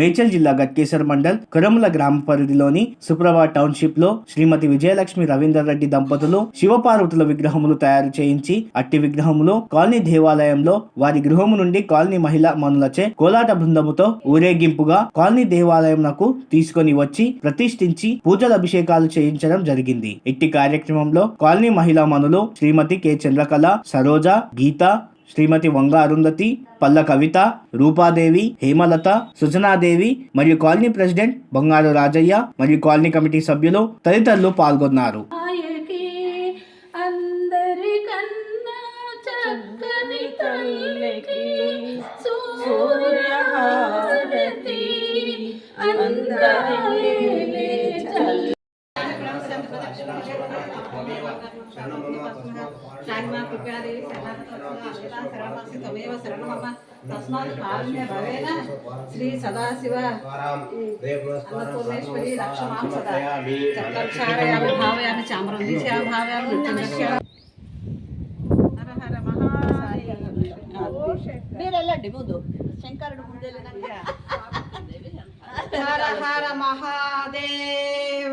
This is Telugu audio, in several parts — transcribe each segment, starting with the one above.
మేడ్చల్ జిల్లా గట్కేసర్ మండల్ కొరముల గ్రామ పరిధిలోని సుప్రభా టౌన్షిప్లో శ్రీమతి విజయలక్ష్మి రవీందర్ రెడ్డి దంపతులు శివపార్వతుల విగ్రహములు తయారు చేయించి అట్టి విగ్రహములు కాలనీ దేవాలయంలో వారి గృహము నుండి కాలనీ మహిళా మనులచే కోలాట బృందముతో ఊరేగింపుగా కాలనీ దేవాలయంకు తీసుకొని వచ్చి ప్రతిష్ఠించి పూజల అభిషేకాలు చేయించడం జరిగింది. ఇట్టి కార్యక్రమంలో కాలనీ మహిళా మనులు శ్రీమతి కె చంద్రకళ సరోజ గీత శ్రీమతి వంగ అరుంధతి పల్ల కవిత రూపాదేవి హేమలత సుజనాదేవి మరియు కాలనీ ప్రెసిడెంట్ బంగారు రాజయ్య మరియు కాలనీ కమిటీ సభ్యులు తదితరులు పాల్గొన్నారు. అందరికన్నా శాన్మా కృపాదేవి శరణాసి తమేవ శరణమమ్మ. తస్మాత్ కారుణ్య భవేన శ్రీ సదాశివ అన్నపూర్ణేశ్వరి రక్షమాం సదా. చక్కక్షారయామి భావయామి చామరం దిశా భావయామి నృత్యం హర హర మహాదేవ మీరు వెళ్ళండి ముందు. శంకరుడు ముందు హర హర మహాదేవ.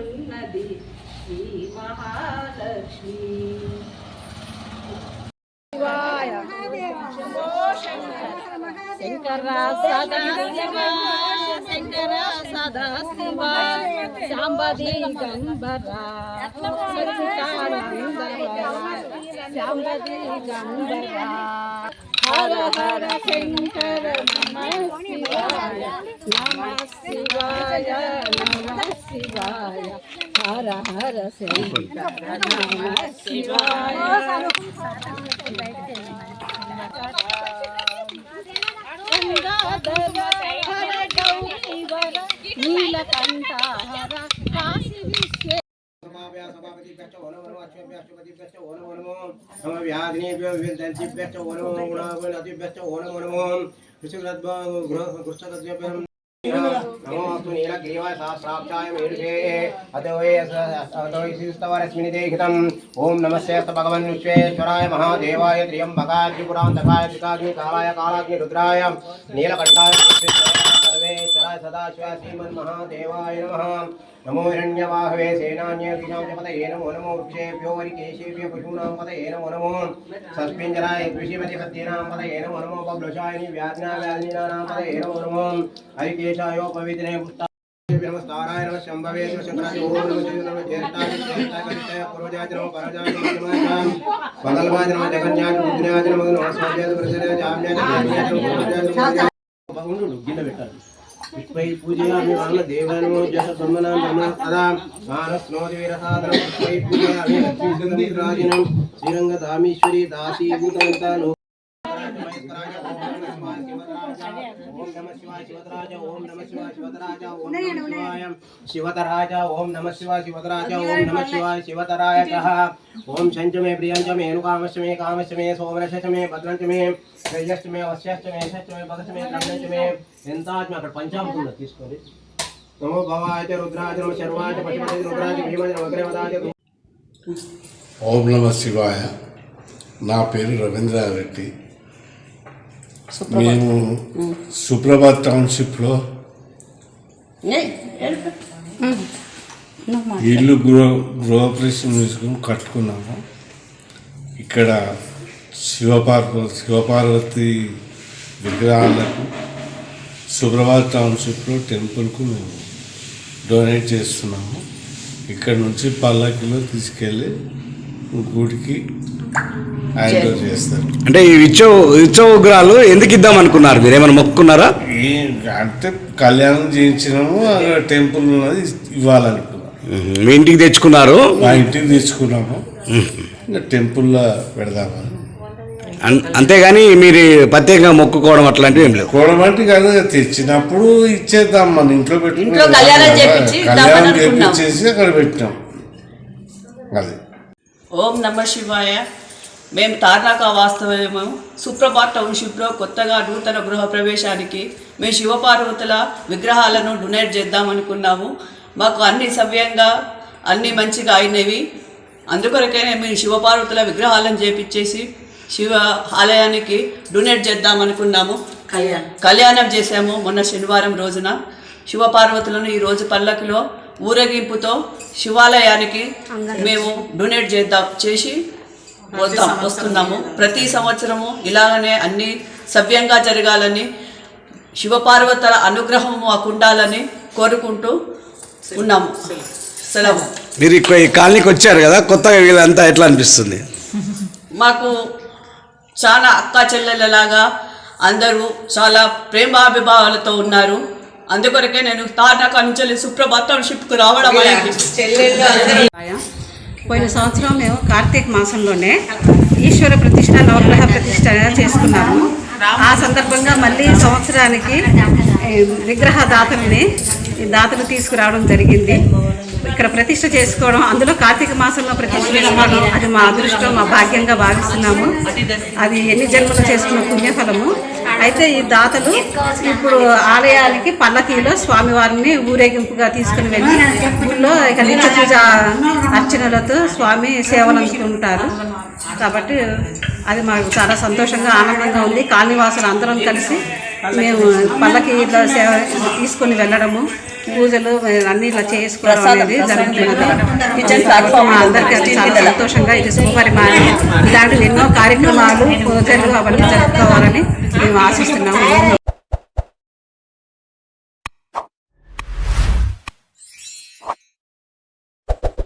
ఊరేగుచున్నది శ్రీ మహాలక్ష్మి శంకర సదా శివ శంకర సదా శివ శాంబది గంబర శాంబది గంబర హర హర శంకర నమ శివాయ నమ శివాయ నమ శివాయ హర హర శంకర నమ శివాయ గంగాధర హర గౌరీవర నీలకంఠ హర కాశీ విశ్వ నమోస్తు నీలగ్రీవాయ ओम नीलग्रीवसहस्राब्जायमीरुषे अतो यस्मिनिदेखितम् ॐ नमस्यस्त महादेवाय त्र्यम्बकाग्निपुरान्तकाय त्रिकाग्निकालाय कालाग्निरुद्राय नीलकण्ठाय नमः। నమః హిరణ్యవాహవే సేనాన్య దిశాం చ పతయే నమో నమో వృక్షేభ్యో వరికేశేభ్యో పశూనాం పతయే నమో నమో సస్మింజరాయ ద్విషీపతి పత్యేనాం పతయే నమో నమో బబ్లుషాయని వ్యాజ్ఞా వ్యాధినానాం పతయే నమో నమో హరికేశాయో పవిత్రే పుష్ట నమస్కారాయ నమ శంభవే శంకరాయ ఓం నమ నమ నమ నమ నమ నమ నమ గిన్నె పెట్టాలి పుష్పై పూజయామి వాళ్ళ దేవానమో జస సమ్మనా నమ సదా మానస్నోది వీరసాదనం పుష్పై పూజయామి లక్ష్మీ శ్రీరంగ దామీశ్వరి దాసీభూతవంతాను ఓం నమ శివాయ శివతరాజ ఓం నమ శివాయ శివతరాజ ఓం నమ శివాయ శివతరాజ ఓం నమ శివాయ శివతరాజ ఓం నమ శివాయ శివతరాయ ఓం శంచమే ప్రియంచమే అనుకామశ్చమే కామశ్చమే సోమరశమే భద్రంచమే శ్రేయశ్చమే వశ్యశ్చమే యశశ్చమే భగశ్చమే త్రంగశ్చమే ఎంతాత్మ అక్కడ పంచామృతం ఉన్నది తీసుకోండి నమో భవాయ చ రుద్రాయ నమ శర్వాయ చ పశుపతి రుద్రాయ చ భీమాయ నమ అగ్రవదాయ ఓం నమ శివాయ నా పేరు రవీంద్రారెడ్డి మేము సుప్రభాత్ టౌన్షిప్లో ఇల్లు గృహ గృహప్రవేశం చేసుకుని కట్టుకున్నాము. ఇక్కడ శివపార్వ శివపార్వతి విగ్రహాలకు సుప్రభాత్ టౌన్షిప్లో టెంపుల్కు మేము డొనేట్ చేస్తున్నాము. ఇక్కడ నుంచి పల్లకిలో తీసుకెళ్ళి గుడికి చేస్తారు. అంటే ఈ ఇచ్చో ఇచ్చో విగ్రహాలు ఎందుకు ఇద్దాం అనుకున్నారు మీరు? ఏమైనా మొక్కున్నారా అంటే కళ్యాణం చేయించినాము టెంపుల్ ఉన్నది ఇవ్వాలనుకున్నాం. మీ ఇంటికి తెచ్చుకున్నారు? మా ఇంటికి తెచ్చుకున్నాము. ఇంకా టెంపుల్లో పెడదామని. అన్- అంతేగాని మీరు ప్రత్యేకంగా మొక్కుకోవడం అట్లాంటివి ఏం లేవు కూడమంటే కాదు తెచ్చినప్పుడు ఇచ్చేద్దాం మన ఇంట్లో ఇంట్లో కళ్యాణం. చేపించేసి అక్కడ పెట్టినాం. అది. ఓం నమ శివాయ. మేము తార్నాక వాస్తవము సుప్రభాత్ టౌన్షిప్లో కొత్తగా నూతన గృహ ప్రవేశానికి మేము శివపార్వతుల విగ్రహాలను డొనేట్ చేద్దామనుకున్నాము. మాకు అన్ని సవ్యంగా అన్ని మంచిగా అయినవి. అందుకొరకనే మేము శివపార్వతుల విగ్రహాలను చేపించేసి శివ ఆలయానికి డొనేట్ చేద్దామనుకున్నాము. కళ్యాణ్. కళ్యాణం చేశాము మొన్న శనివారం రోజున. శివపార్వతులను ఈరోజు పల్లకిలో ఊరేగింపుతో శివాలయానికి మేము డొనేట్ చేద్దాం చేసి వద్దాం వస్తున్నాము. ప్రతి సంవత్సరము ఇలాగనే అన్ని సవ్యంగా జరగాలని శివపార్వతుల అనుగ్రహం మాకు ఉండాలని కోరుకుంటూ ఉన్నాము. సెలవు. మీరు ఇక్కడ ఈ కాలనీకి వచ్చారు కదా కొత్తగా వీళ్ళంతా ఎట్లా అనిపిస్తుంది? మాకు చాలా అక్క చెల్లెలలాగా అందరూ చాలా ప్రేమాభిభావాలతో ఉన్నారు. అందుకొరకే నేను తార్నాక నుంచి సుప్రభాత్ టౌన్షిప్కి రావడం పోయిన సంవత్సరం మేము కార్తీక మాసంలోనే ఈశ్వర ప్రతిష్ట నవగ్రహ ప్రతిష్ట చేసుకున్నాము. ఆ సందర్భంగా మళ్ళీ సంవత్సరానికి విగ్రహ దాతల్ని ఈ దాతలు తీసుకురావడం జరిగింది. ఇక్కడ ప్రతిష్ట చేసుకోవడం అందులో కార్తీక మాసంలో ప్రతిష్ట చేసుకోవడం అది మా అదృష్టం మా భాగ్యంగా భావిస్తున్నాము. అది ఎన్ని జన్మలు చేసుకున్న పుణ్యఫలము. అయితే ఈ దాతలు ఇప్పుడు ఆలయానికి పల్లకీలో స్వామివారిని ఊరేగింపుగా తీసుకుని వెళ్ళి గుళ్ళో ఇక నిత్య పూజ అర్చనలతో స్వామి సేవలు అందుకుంటారు. కాబట్టి అది మాకు చాలా సంతోషంగా ఆనందంగా ఉంది. కాలనీవాసులు అందరం కలిసి మేము పల్లకీలో సేవ తీసుకొని వెళ్ళడము పూజలు అన్ని ఇలా చేసుకోవడం అనేది జరుగుతున్నది మా అందరికీ అది చాలా సంతోషంగా ఇది శుభపరిమాణం. ఇలాంటివి ఎన్నో కార్యక్రమాలు పూజలు అవన్నీ జరుపుకోవాలని మేము ఆశిస్తున్నాము.